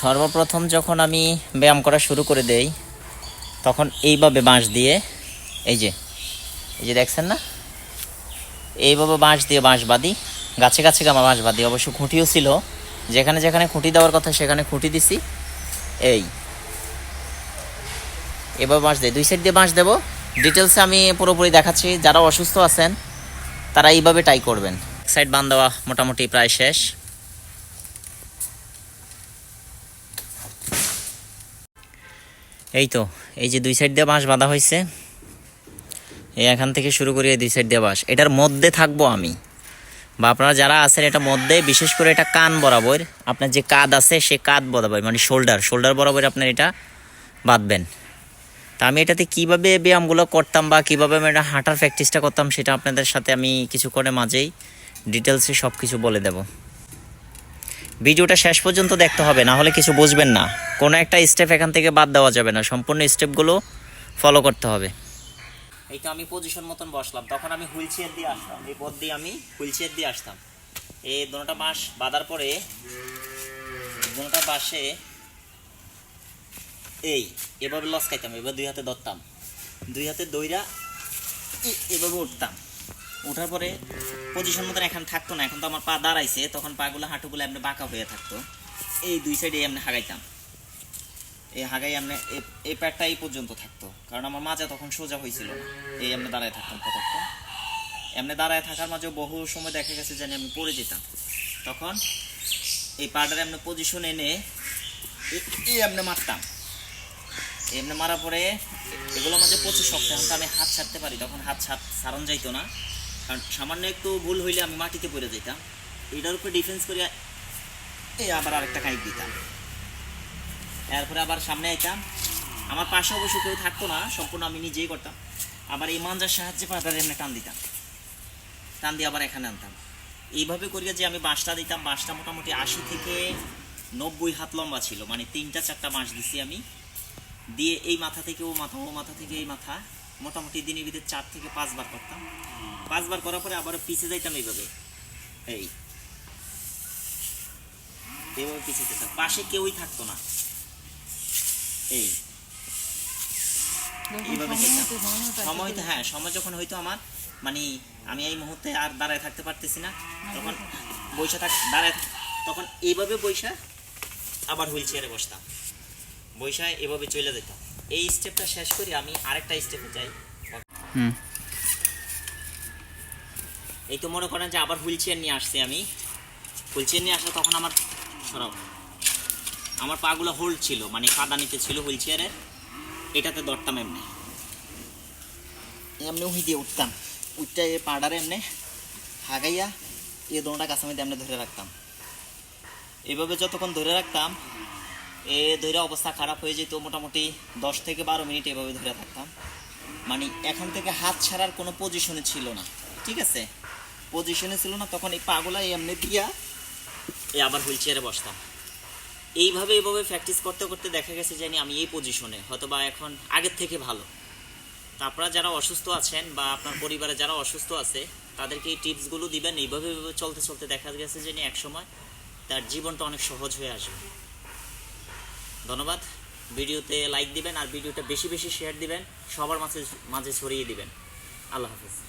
সর্বপ্রথম যখন আমি ব্যায়াম করা শুরু করে দেই, তখন এইভাবে বাঁশ দিয়ে, এই যে এই যে দেখছেন না? এইভাবে বাঁশ দিয়ে বাঁশ বাঁধি, গাছে গাছে গামা বাঁশ বাঁধি। অবশ্য খুঁটিও ছিল। যেখানে যেখানে খুঁটি দেওয়ার কথা সেখানে খুঁটি দিছি। এই এবার বাঁশ দেয় দুই সাইড দিয়ে বাঁশ দেবো। ডিটেলসে আমি পুরোপুরি দেখাচ্ছি। যারা অসুস্থ আছেন, তারা এইভাবে ট্রাই করবেন। সাইড বাঁধ দেওয়া মোটামুটি প্রায় শেষ। এই তো, এই যে দুই সাইড দিয়ে বাঁশ বাঁধা হয়েছে এই এখান থেকে শুরু করি এই দুই সাইড দিয়ে বাঁশ। এটার মধ্যে থাকব আমি। বা আপনারা যারা আছেন, এটা মধ্যে বিশেষ করে এটা কান বরাবর, আপনার যে কাঁধ আছে, সে কাঁধ বরাবর মানে শোল্ডার শোল্ডার বরাবর আপনার এটা বাঁধবেন। তা আমি এটাতে কীভাবে ব্যায়ামগুলো করতাম বা কীভাবে আমি এটা হাঁটার প্র্যাকটিসটা করতাম, সেটা আপনাদের সাথে আমি কিছু করে মাঝেই ডিটেলসে সব কিছু বলে দেব। ভিডিওটা শেষ পর্যন্ত দেখতে হবে, না হলে কিছু বুঝবেন না। কোনো একটা স্টেপ এখান থেকে বাদ দেওয়া যাবে না, সম্পূর্ণ স্টেপগুলো ফলো করতে হবে। এই তো আমি পজিশন মতন বসলাম, তখন আমি হুইল চেয়ার দিয়ে আসতাম এই পথ দিয়ে আমি হুইল চেয়ার দিয়ে আসতাম। এই দোনোটা বাঁশ বাঁধার পরে, দোনোটা বাঁশে এই, এভাবে লস খাইতাম এবার দুই হাতে ধরতাম। দুই হাতে দইরা এভাবে উঠতাম। ওঠার পরে পজিশন মতন এখন থাকতো না, এখন তো আমার পা দাঁড়াইছে, তখন পাগুলো, হাঁটুগুলো এমনি বাঁকা হয়ে থাকতো। এই দুই সাইডে এমনি হাগাইতাম। এই হাগাই এ- এই প্যাটটা এই পর্যন্ত থাকতো, কারণ আমার মাজা তখন সোজা হয়েছিল না। এই এমনি দাঁড়ায় থাকতাম কতক্ষণ। এমনি দাঁড়ায় থাকার মাঝে বহু সময় দেখা গেছে জানি আমি পড়ে যেতাম। তখন এই পাটার এমনি পজিশন এনে এই এমনি মারতাম। এমনি মারার পরে এগুলো মাঝে প্রচুর শক্ত, এখন আমি হাত ছাড়তে পারি, তখন হাত ছাড় সারণ যাইতো না। কারণ সামান্য একটু ভুল হইলে আমি মাটিতে পড়ে যেতাম। এটার উপরে ডিফেন্স করিয়া এই আবার আরেকটা কাইক দিতাম। এরপরে আবার সামনে আইতাম। আমার পাশে অবশ্য কেউ থাকতো না, সম্পূর্ণ আমি নিজেই করতাম। আবার এই মাঞ্জার সাহায্যে পাটার এমনি টান দিতাম। টান দিয়ে আবার এখানে আনতাম। এইভাবে করিয়া যে আমি বাঁশটা দিতাম, বাঁশটা মোটামুটি আশি থেকে নব্বই হাত লম্বা ছিল। মানে তিনটা, চারটা বাঁশ দিছি আমি। দিয়ে এই মাথা থেকে ও মাথা ও মাথা থেকে এই মাথা। মোটামুটি দিনের ভিতরে চার থেকে পাঁচবার করতাম। পাঁচবার করার পরে আবার পিছে যাইতাম এইভাবে। এই। এইভাবে পিছিয়ে যেতাম। পাশে কেউই থাকতো না। এই। এইভাবে সময় তো হ্যাঁ সময় যখন হয়তো আমার মানে আমি এই মুহূর্তে আর দাঁড়ায় থাকতে পারতেছি না। তখন বৈশা থাক দাঁড়ায় তখন এইভাবে বৈশা আবার হুইল চেয়ারে বসতাম। বৈশায় এভাবে চলে যেতাম এই স্টেপটা শেষ করি আমি আরেকটা স্টেপে যাই। হুম। এই তো মনে করেন যে আবার হুইল চেয়ার নিয়ে আসছি আমি। হুইল চেয়ার নিয়ে আসলে তখন আমার সরাও আমার পাগুলো হোল্ড ছিল মানে কাদানিতে ছিল হুইল চেয়ারের এটাতে দরতাম এমনি। এমনি উহি দিয়ে উঠতাম। উঠটা এ পাড়ারে এমনি হাগাইয়া এ দোনোটা কাছে মধ্যে এমনি ধরে রাখতাম। এভাবে যতক্ষণ ধরে রাখতাম, এ ধরে অবস্থা খারাপ হয়ে যেত, মোটামুটি দশ থেকে বারো মিনিট এভাবে ধরে থাকতাম। মানে এখান থেকে হাত ছাড়ার কোনো পজিশনে ছিল না। ঠিক আছে? পজিশনে ছিল না, তখন এই পাগুলা এমনি দিয়া এই আবার হুইল চেয়ারে বসতাম। এইভাবে এইভাবে প্র্যাকটিস করতে করতে দেখা গেছে জানি আমি এই পজিশনে হয়তো বা এখন আগের থেকে ভালো। তা আপনারা যারা অসুস্থ আছেন বা আপনার পরিবারে যারা অসুস্থ আছে, তাদেরকে এই টিপসগুলো দিবেন। এইভাবে এইভাবে চলতে চলতে দেখা গেছে যে এক সময় তার জীবনটা অনেক সহজ হয়ে আসবে। ধন্যবাদ। ভিডিওতে লাইক দিবেন আর ভিডিওটা বেশি বেশি শেয়ার দিবেন। সবার মাঝে মাঝে ছড়িয়ে দিবেন। আল্লাহ হাফিজ।